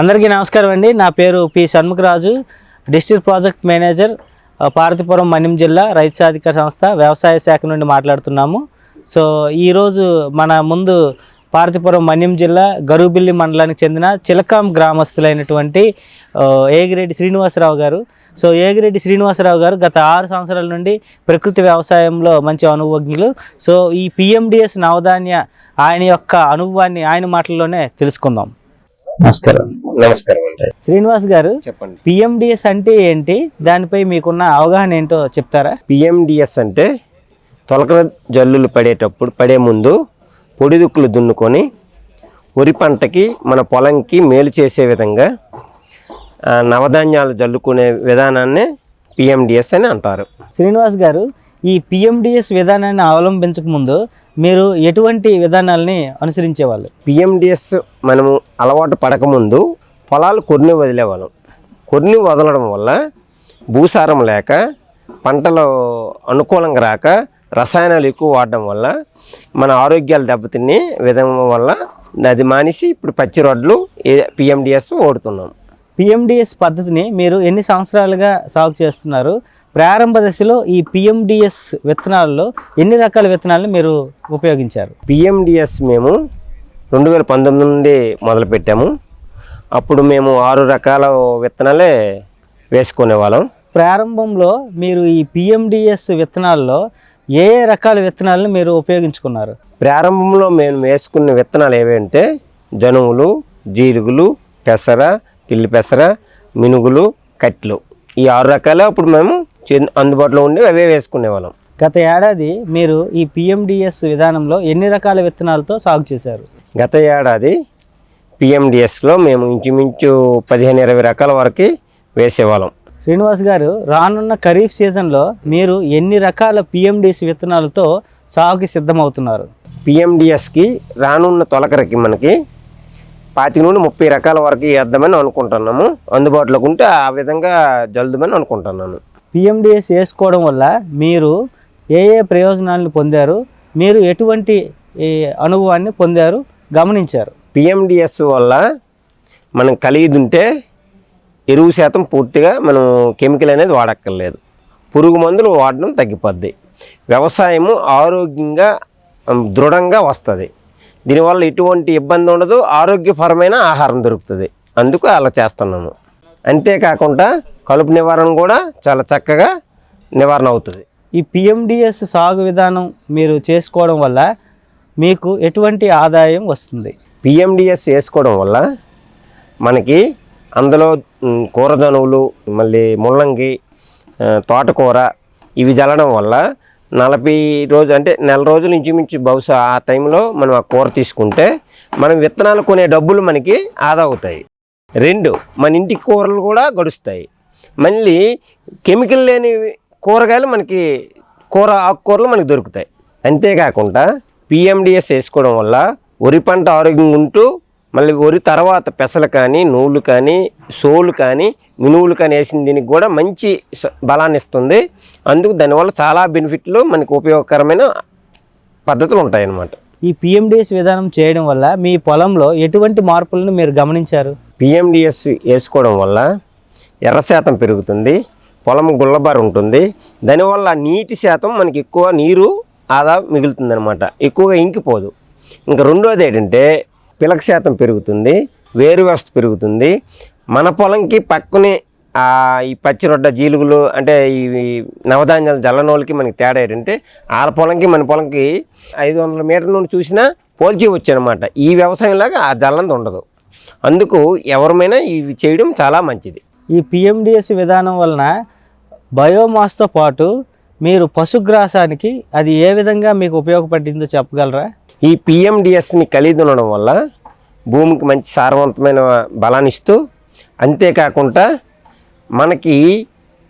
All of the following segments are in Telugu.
అందరికీ నమస్కారం అండి. నా పేరు P Shanmukharaju district project manager Parthipuram Parvathipuram Manyam జిల్లా రైతు సాధికార సంస్థ వ్యవసాయ శాఖ నుండి మాట్లాడుతున్నాము. సో ఈరోజు మన ముందు పార్వతీపురం మన్యం జిల్లా గరుబిల్లి మండలానికి చెందిన చిలకాం గ్రామస్తులైనటువంటి ఏగిరెడ్డి శ్రీనివాసరావు గారు. సో ఏగిరెడ్డి శ్రీనివాసరావు గారు గత ఆరు సంవత్సరాల నుండి ప్రకృతి వ్యవసాయంలో మంచి అనుభవజ్ఞులు. సో ఈ పిఎండిఎస్ నవధాన్య ఆయన యొక్క అనుభవాన్ని ఆయన మాటల్లోనే తెలుసుకుందాం. నమస్కారం. నమస్కారం అండి. శ్రీనివాస్ గారు చెప్పండి. పిఎండిఎస్ అంటే ఏంటి? దానిపై మీకున్న అవగాహన ఏంటో చెప్తారా? పిఎండిఎస్ అంటే తొలకల జల్లులు పడేటప్పుడు పడే ముందు పొడిదుక్కులు దున్నుకొని వరి పంటకి మన పొలంకి మేలు చేసే విధంగా నవధాన్యాలు జల్లుకునే విధానాన్ని పిఎండిఎస్ అని అంటారు. శ్రీనివాస్ గారు ఈ పిఎండిఎస్ విధానాన్ని అవలంబించక ముందు మీరు ఎటువంటి విధానాల్ని అనుసరించేవాళ్ళు? పిఎండిఎస్ మనము అలవాటు పడకముందు పొలాలు కొన్ని వదిలేవాళ్ళం. కొన్ని వదలడం వల్ల భూసారం లేక పంటలు అనుకూలంగా రాక రసాయనాలు ఎక్కువ వాడడం వల్ల మన ఆరోగ్యాలు దెబ్బతినే విధం వల్ల అది మానేసి ఇప్పుడు పచ్చి రొడ్లు పిఎండిఎస్ ఓడుతున్నాం పిఎండిఎస్ పద్ధతిని మీరు ఎన్ని సంవత్సరాలుగా సాగు చేస్తున్నారు? ప్రారంభ దశలో ఈ పిఎండిఎస్ విత్తనాల్లో ఎన్ని రకాల విత్తనాలను మీరు ఉపయోగించారు? పిఎండిఎస్ మేము రెండు వేల పంతొమ్మిది నుండి మొదలుపెట్టాము. అప్పుడు మేము ఆరు రకాల విత్తనాలే వేసుకునే వాళ్ళం. ప్రారంభంలో మీరు ఈ పిఎండిఎస్ విత్తనాల్లో ఏ ఏ రకాల విత్తనాలను మీరు ఉపయోగించుకున్నారు? ప్రారంభంలో మేము వేసుకున్న విత్తనాలు ఏవంటే జనుములు జీలుగులు పెసర పిల్లి పెసర మినుగులు కట్లు. ఈ ఆరు రకాలు అప్పుడు మేము అందుబాటులో ఉండి అవే వేసుకునేవాళ్ళం గత ఏడాది మీరు ఈ పిఎండిఎస్ విధానంలో ఎన్ని రకాల విత్తనాలతో సాగు చేశారు? గత ఏడాది పిఎండిఎస్లో మేము ఇంచుమించు పదిహేను ఇరవై రకాల వరకు వేసేవాళ్ళం. శ్రీనివాస్ గారు రానున్న ఖరీఫ్ సీజన్లో మీరు ఎన్ని రకాల పిఎండిఎస్ విత్తనాలతో సాగుకి సిద్ధమవుతున్నారు? పిఎండిఎస్కి రానున్న తొలకరకి మనకి పాతిక నుండి ముప్పై రకాల వరకు వేద్దామని అనుకుంటున్నాము. అందుబాటులోకి ఉంటే ఆ విధంగా జల్దుమని అనుకుంటున్నాను. పిఎండిఎస్ వేసుకోవడం వల్ల మీరు ఏ ఏ ప్రయోజనాలను పొందారు? మీరు ఎటువంటి అనుభవాన్ని పొందారు? గమనించారు? పిఎండిఎస్ వల్ల మనం కలిగి ఉంటే ఎరువు శాతం పూర్తిగా మనం కెమికల్ అనేది వాడక్కర్లేదు. పురుగు మందులు వాడడం తగ్గిపోద్ది. వ్యవసాయము ఆరోగ్యంగా దృఢంగా వస్తుంది. దీనివల్ల ఎటువంటి ఇబ్బంది ఉండదు. ఆరోగ్యపరమైన ఆహారం దొరుకుతుంది. అందుకు అలా చేస్తున్నాము. అంతేకాకుండా కలుపు నివారణ కూడా చాలా చక్కగా నివారణ అవుతుంది. ఈ పిఎండిఎస్ సాగు విధానం మీరు చేసుకోవడం వల్ల మీకు ఎటువంటి ఆదాయం వస్తుంది? పిఎండిఎస్ వేసుకోవడం వల్ల మనకి అందులో కూరధనువులు మళ్ళీ ముల్లంగి తోటకూర ఇవి జల్లడం వల్ల నలభై రోజు అంటే నెల రోజుల ఇంచుమించు బహుశా ఆ టైంలో మనం ఆ కూర తీసుకుంటే మనం విత్తనాలు కొనే డబ్బులు మనకి ఆదా అవుతాయి. రెండు మన ఇంటి కూరలు కూడా గడుస్తాయి. మళ్ళీ కెమికల్ లేని కూరగాయలు మనకి కూర ఆకుకూరలు మనకి దొరుకుతాయి. అంతేకాకుండా పిఎండిఎస్ వేసుకోవడం వల్ల వరి పంట ఆరోగ్యంగా ఉంటూ మళ్ళీ వరి తర్వాత పెసలు కానీ నూలు కానీ సోలు కానీ మినువులు కానీ వేసిన దీనికి కూడా మంచి బలాన్ని ఇస్తుంది. అందుకు దానివల్ల చాలా బెనిఫిట్లు మనకు ఉపయోగకరమైన పద్ధతులు ఉంటాయి అన్నమాట ఈ పిఎండిఎస్ విధానం చేయడం వల్ల మీ పొలంలో ఎటువంటి మార్పులను మీరు గమనించారు? పిఎండిఎస్ వేసుకోవడం వల్ల ఎర్ర శాతం పెరుగుతుంది పొలం గుల్లబారు ఉంటుంది. దానివల్ల నీటి శాతం మనకి ఎక్కువ నీరు ఆదా మిగులుతుంది అనమాట ఎక్కువగా ఇంకిపోదు. ఇంకా రెండోది ఏంటంటే పిలక శాతం పెరుగుతుంది వేరు వ్యవస్థ పెరుగుతుంది. మన పొలంకి పక్కనే ఈ ఈ పచ్చిరొడ్డ జీలుగులు అంటే ఇవి నవధాన్యాల జల్లనోళ్ళకి మనకి తేడా ఏంటంటే వాళ్ళ పొలంకి మన పొలంకి ఐదు వందల మీటర్ల నుండి చూసినా పోల్చి వచ్చనమాట. ఈ వ్యవసాయంలాగా ఆ జల్లంది ఉండదు. అందుకు ఎవరమైనా ఇవి చేయడం చాలా మంచిది. ఈ పిఎండిఎస్ విధానం వలన బయోమాస్తో పాటు మీరు పశుగ్రాసానికి అది ఏ విధంగా మీకు ఉపయోగపడిందో చెప్పగలరా? ఈ పిఎండిఎస్ని కలిగి ఉండడం వల్ల భూమికి మంచి సారవంతమైన బలాన్ని ఇస్తూ అంతేకాకుండా మనకి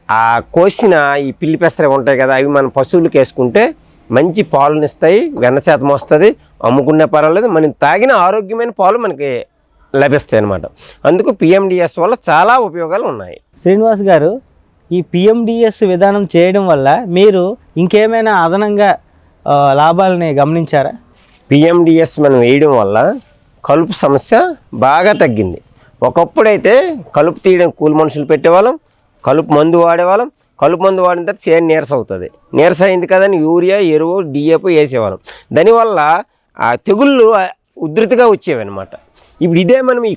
ఆ కోసిన ఈ పిల్లి పెసర ఉంటాయి కదా అవి మన పశువులకు వేసుకుంటే మంచి పాలను ఇస్తాయి వెన్న శాతం వస్తుంది అమ్ముకునే పర్వాలేదు మనం తాగిన ఆరోగ్యమైన పాలు మనకి లభిస్తాయి అన్నమాట. అందుకు పిఎండిఎస్ వల్ల చాలా ఉపయోగాలు ఉన్నాయి. శ్రీనివాస్ గారు ఈ పిఎండిఎస్ విధానం చేయడం వల్ల మీరు ఇంకేమైనా అదనంగా లాభాలని గమనించారా? పిఎండిఎస్ మనం వేయడం వల్ల కలుపు సమస్య బాగా తగ్గింది. ఒకప్పుడైతే కలుపు తీయడం కూలి మనుషులు పెట్టేవాళ్ళం కలుపు మందు వాడేవాళ్ళం. కలుపు మందు వాడిన తర్వాత చేను నీరస అవుతుంది. నీరస అయింది కదని యూరియా ఎరువు డిఏపు వేసేవాళ్ళం. దానివల్ల ఆ తెగుళ్ళు ఉధృతిగా వచ్చేవన్నమాట. ఇప్పుడు ఇదే మనం ఈ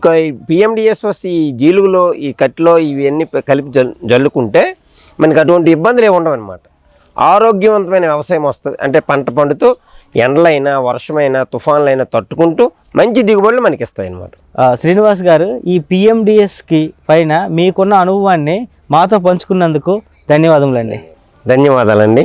పిఎండిఎస్ఎస్ ఈ జీలుగులో ఈ కట్టిలో ఇవన్నీ కలిపి జల్ జల్లుకుంటే మనకి అటువంటి ఇబ్బందులు ఏమి ఉండవు అనమాట ఆరోగ్యవంతమైన వ్యవసాయం వస్తుంది. అంటే పంట పండుతూ ఎండలైనా వర్షమైనా తుఫాన్లైనా తట్టుకుంటూ మంచి దిగుబడులు మనకి ఇస్తాయి అనమాట శ్రీనివాస్ గారు ఈ పిఎండిఎస్కి పైన మీకున్న అనుభవాన్ని మాతో పంచుకున్నందుకు ధన్యవాదములండి. ధన్యవాదాలండి.